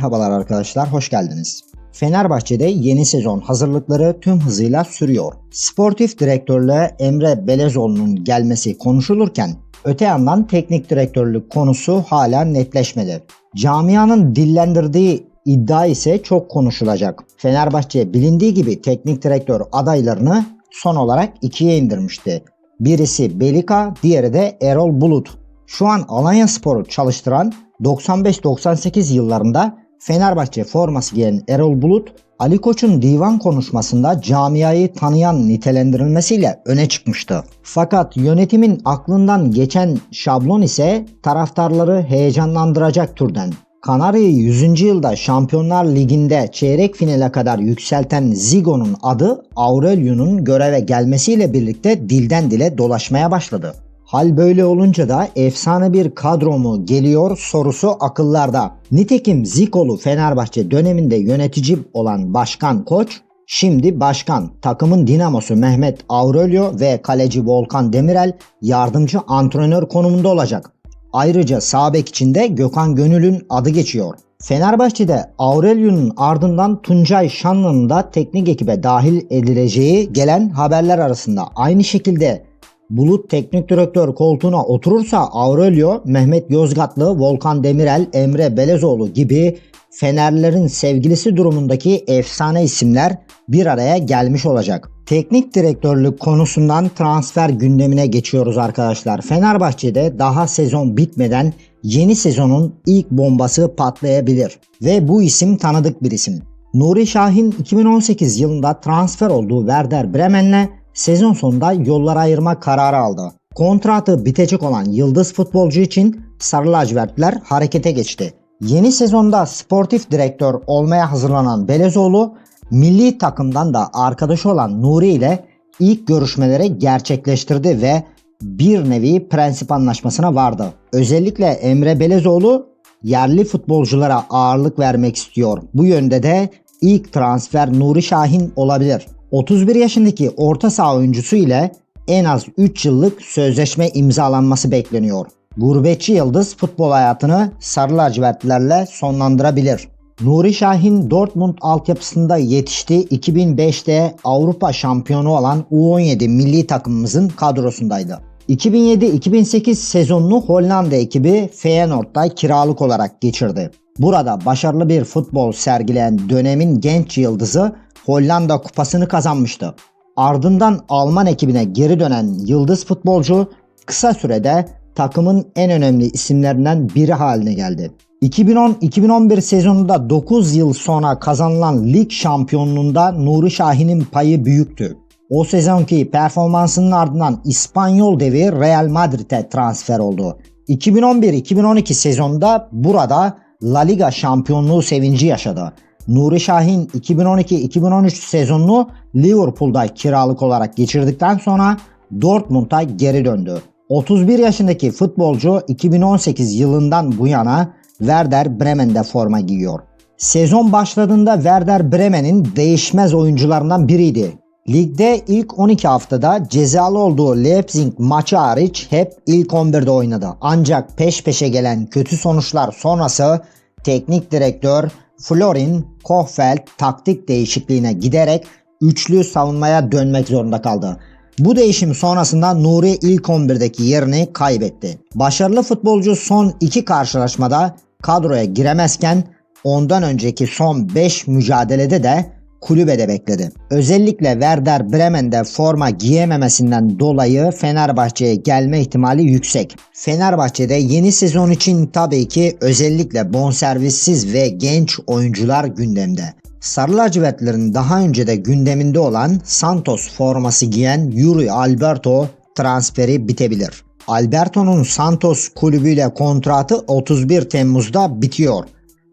Merhabalar arkadaşlar, hoş geldiniz. Fenerbahçe'de yeni sezon hazırlıkları tüm hızıyla sürüyor. Sportif direktörlüğe Emre Belezoğlu'nun gelmesi konuşulurken öte yandan teknik direktörlük konusu hala netleşmedi. Camianın dillendirdiği iddia ise çok konuşulacak. Fenerbahçe bilindiği gibi teknik direktör adaylarını son olarak ikiye indirmişti. Birisi Belika, diğeri de Erol Bulut. Şu an Alanya Spor'u çalıştıran 95-98 yıllarında Fenerbahçe forması giyen Erol Bulut, Ali Koç'un divan konuşmasında camiayı tanıyan nitelendirilmesiyle öne çıkmıştı. Fakat yönetimin aklından geçen şablon ise taraftarları heyecanlandıracak türden. Kanarya'yı 100. yılda Şampiyonlar Ligi'nde çeyrek finale kadar yükselten Zigo'nun adı Aurelio'nun göreve gelmesiyle birlikte dilden dile dolaşmaya başladı. Hal böyle olunca da efsane bir kadro mu geliyor sorusu akıllarda. Nitekim Zikolu Fenerbahçe döneminde yönetici olan Başkan Koç Şimdi başkan, takımın dinamosu Mehmet Aurelio ve kaleci Volkan Demirel yardımcı antrenör konumunda olacak. Ayrıca sağ bek içinde Gökhan Gönül'ün adı geçiyor. Fenerbahçe'de Aurelio'nun ardından Tuncay Şanlı'nın da teknik ekibe dahil edileceği gelen haberler arasında. Aynı şekilde Bulut teknik direktör koltuğuna oturursa Aurelio, Mehmet Yozgatlı, Volkan Demirel, Emre Belezoğlu gibi Fenerlerin sevgilisi durumundaki efsane isimler bir araya gelmiş olacak. Teknik direktörlük konusundan transfer gündemine geçiyoruz arkadaşlar. Fenerbahçe'de daha sezon bitmeden yeni sezonun ilk bombası patlayabilir. Ve bu isim tanıdık bir isim. Nuri Şahin 2018 yılında transfer olduğu Werder Bremen'le sezon sonunda yollar ayırma kararı aldı. Kontratı bitecek olan yıldız futbolcu için Sarı Lacivertler harekete geçti. Yeni sezonda sportif direktör olmaya hazırlanan Belezoğlu, milli takımdan da arkadaşı olan Nuri ile ilk görüşmeleri gerçekleştirdi ve bir nevi prensip anlaşmasına vardı. Özellikle Emre Belezoğlu yerli futbolculara ağırlık vermek istiyor. Bu yönde de ilk transfer Nuri Şahin olabilir. 31 yaşındaki orta saha oyuncusu ile en az 3 yıllık sözleşme imzalanması bekleniyor. Gurbetçi Yıldız futbol hayatını sarı lacivertlerle sonlandırabilir. Nuri Şahin Dortmund altyapısında yetişti. 2005'te Avrupa şampiyonu olan U17 milli takımımızın kadrosundaydı. 2007-2008 sezonunu Hollanda ekibi Feyenoord'da kiralık olarak geçirdi. Burada başarılı bir futbol sergileyen dönemin genç yıldızı Hollanda kupasını kazanmıştı. Ardından Alman ekibine geri dönen yıldız futbolcu kısa sürede takımın en önemli isimlerinden biri haline geldi. 2010-2011 sezonunda 9 yıl sonra kazanılan lig şampiyonluğunda Nuri Şahin'in payı büyüktü. O sezonki performansının ardından İspanyol devi Real Madrid'e transfer oldu. 2011-2012 sezonunda burada La Liga şampiyonluğu sevinci yaşadı. Nuri Şahin 2012-2013 sezonunu Liverpool'da kiralık olarak geçirdikten sonra Dortmund'a geri döndü. 31 yaşındaki futbolcu 2018 yılından bu yana Werder Bremen'de forma giyiyor. Sezon başladığında Werder Bremen'in değişmez oyuncularından biriydi. Ligde ilk 12 haftada cezalı olduğu Leipzig maçı hariç hep ilk 11'de oynadı. Ancak peş peşe gelen kötü sonuçlar sonrası teknik direktör Florin Kohfeldt taktik değişikliğine giderek üçlü savunmaya dönmek zorunda kaldı. Bu değişim sonrasında Nuri ilk 11'deki yerini kaybetti. Başarılı futbolcu son iki karşılaşmada kadroya giremezken ondan önceki son 5 mücadelede de kulübede bekledi. Özellikle Werder Bremen'de forma giyememesinden dolayı Fenerbahçe'ye gelme ihtimali yüksek. Fenerbahçe'de yeni sezon için tabii ki özellikle bonservissiz ve genç oyuncular gündemde. Sarı lacivertlerin daha önce de gündeminde olan Santos forması giyen Yuri Alberto transferi bitebilir. Alberto'nun Santos kulübüyle kontratı 31 Temmuz'da bitiyor.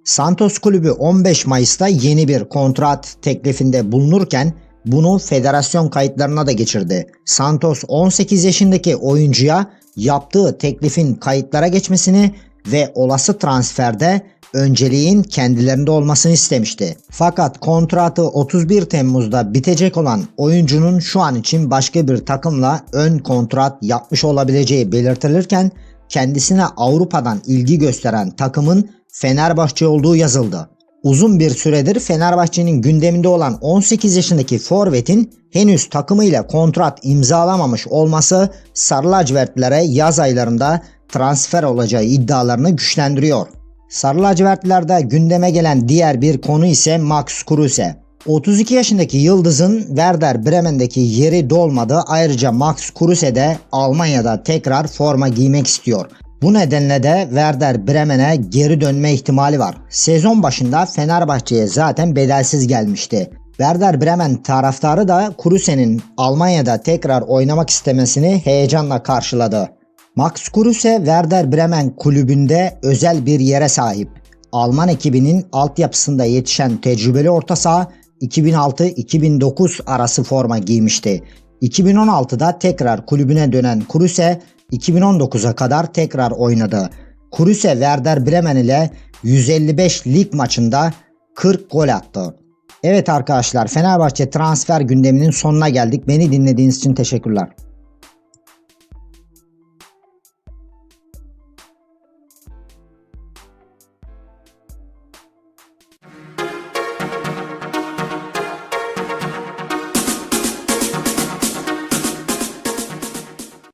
Santos kulübü 15 Mayıs'ta yeni bir kontrat teklifinde bulunurken bunu federasyon kayıtlarına da geçirdi. Santos 18 yaşındaki oyuncuya yaptığı teklifin kayıtlara geçmesini ve olası transferde önceliğin kendilerinde olmasını istemişti. Fakat kontratı 31 Temmuz'da bitecek olan oyuncunun şu an için başka bir takımla ön kontrat yapmış olabileceği belirtilirken kendisine Avrupa'dan ilgi gösteren takımın Fenerbahçe olduğu yazıldı. Uzun bir süredir Fenerbahçe'nin gündeminde olan 18 yaşındaki forvetin henüz takımıyla kontrat imzalamamış olması Sarı lacivertlilere yaz aylarında transfer olacağı iddialarını güçlendiriyor. Sarı lacivertlilerde gündeme gelen diğer bir konu ise Max Kruse. 32 yaşındaki Yıldız'ın Werder Bremen'deki yeri dolmadı. Ayrıca Max Kruse de Almanya'da tekrar forma giymek istiyor. Bu nedenle de Werder Bremen'e geri dönme ihtimali var. Sezon başında Fenerbahçe'ye zaten bedelsiz gelmişti. Werder Bremen taraftarı da Kruse'nin Almanya'da tekrar oynamak istemesini heyecanla karşıladı. Max Kruse Werder Bremen kulübünde özel bir yere sahip. Alman ekibinin altyapısında yetişen tecrübeli orta saha 2006-2009 arası forma giymişti. 2016'da tekrar kulübüne dönen Kruse 2019'a kadar tekrar oynadı. Kruse Werder Bremen ile 155 lig maçında 40 gol attı. Evet arkadaşlar Fenerbahçe transfer gündeminin sonuna geldik. Beni dinlediğiniz için teşekkürler.